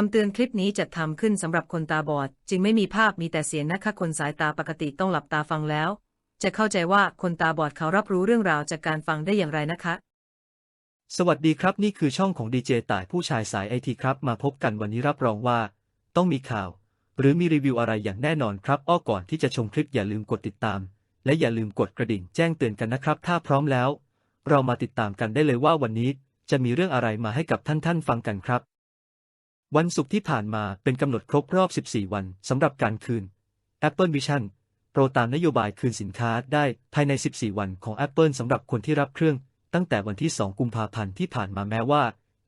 คำเตือนคลิปนี้จัดทำขึ้นสำหรับคนตาบอด จึงไม่มีภาพมีแต่เสียงนะคะคนสายตาปกติต้องหลับตาฟังแล้ว จะเข้าใจว่าคนตาบอดเขารับรู้เรื่องราวจากการฟังได้อย่างไรนะคะ สวัสดีครับนี่คือช่องของดีเจต่ายผู้ชายสายไอทีครับ มาพบกันวันนี้รับรองว่า ต้องมีข่าว หรือมีรีวิวอะไรอย่างแน่นอนครับ อ้อก่อนที่จะชมคลิปอย่าลืมกดติดตาม และอย่าลืมกดกระดิ่งแจ้งเตือนกันนะครับ ถ้าพร้อมแล้ว เรามาติดตามกันได้เลยว่าวันนี้จะมีเรื่องอะไรมาให้กับท่านท่านฟังกันครับ วันศุกร์ที่ผ่านมาเป็นกำหนดครบรอบ 14 วันสำหรับการคืน Apple Vision โปรตามนโยบายคืนสินค้าได้ภายใน 14 วันของ Apple สำหรับคนที่รับเครื่อง ตั้งแต่วันที่ 2 กุมภาพันธ์ที่ผ่านมาแม้ว่า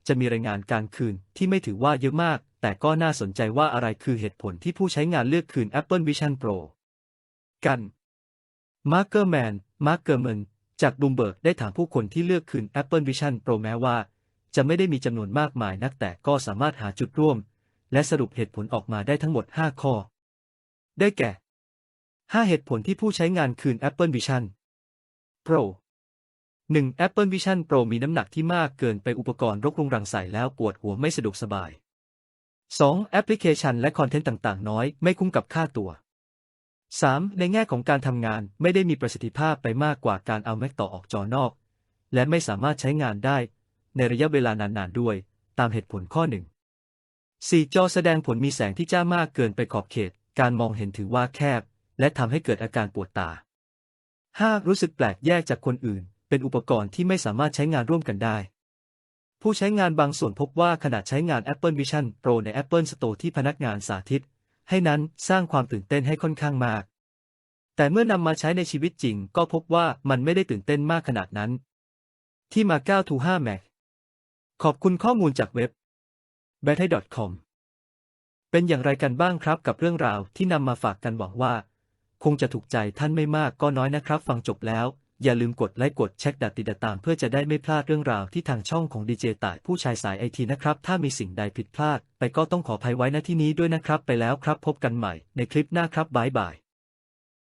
จะมีรายงานการคืนที่ไม่ถือว่าเยอะมาก แต่ก็น่าสนใจว่าอะไรคือเหตุผลที่ผู้ใช้งานเลือกคืน Apple Vision Pro กันมาร์เกอร์แมนมาร์เกอร์เมนจากบูมเบิร์กได้ถามผู้คนที่เลือกคืน Apple Vision Pro แม้ว่า จะไม่ได้มีจำนวนมากมายนักแต่ก็สามารถหาจุดร่วม และสรุปเหตุผลออกมาได้ทั้งหมด 5 ข้อ ได้แก่ 5 เหตุผลที่ผู้ใช้งานคืน Apple Vision Pro 1. Apple Vision Pro มีน้ำหนักที่มากเกินไปอุปกรณ์รกรุงรังใส่แล้วปวดหัวไม่สะดวกสบาย 2. แอปพลิเคชันและคอนเทนต์ต่าง ๆ น้อยไม่คุ้มกับค่าตัว 3. ในแง่ของการทำงานไม่ได้มีประสิทธิภาพไปมากกว่าการเอา Mac ต่อออกจอนอก และไม่สามารถใช้งานได้ ในระยะเวลานานๆด้วย ตามเหตุผลข้อหนึ่ง 4. จอแสดงผลมีแสงที่จ้ามากเกินไปขอบเขต การมองเห็นถือว่าแคบ และทำให้เกิดอาการปวดตา 5. รู้สึกแปลกแยกจากคนอื่น เป็นอุปกรณ์ที่ไม่สามารถใช้งานร่วมกันได้ ผู้ใช้งานบางส่วนพบว่าขณะใช้งาน Apple Vision Pro ใน Apple Store ที่พนักงานสาธิต ให้นั้นสร้างความตื่นเต้นให้ค่อนข้างมาก แต่เมื่อนำมาใช้ในชีวิตจริง ก็พบว่ามันไม่ได้ตื่นเต้นมากขนาดนั้น ที่มา9 to 5 Mac ขอบคุณข้อมูลจากเว็บ b a t t e c o m เป็นอย่างไรกันบ้างครับกับเรื่องราวที่นำมาฝากกันหวังว่า คงจะถูกใจท่านไม่มากก็น้อยนะครับ ฟังจบแล้ว อย่าลืมกดไลค์กดแชร์ดัดติดตาม เพื่อจะได้ไม่พลาดเรื่องราวที่ทางช่องของดีเจต่ายผู้ชายสายไอทีนะครับ ถ้ามีสิ่งใดผิดพลาด ไปก็ต้องขออภัยไว้ณที่นี้ด้วยนะครับ ไปแล้วครับพบกันใหม่ในคลิปหน้าครับบายบาย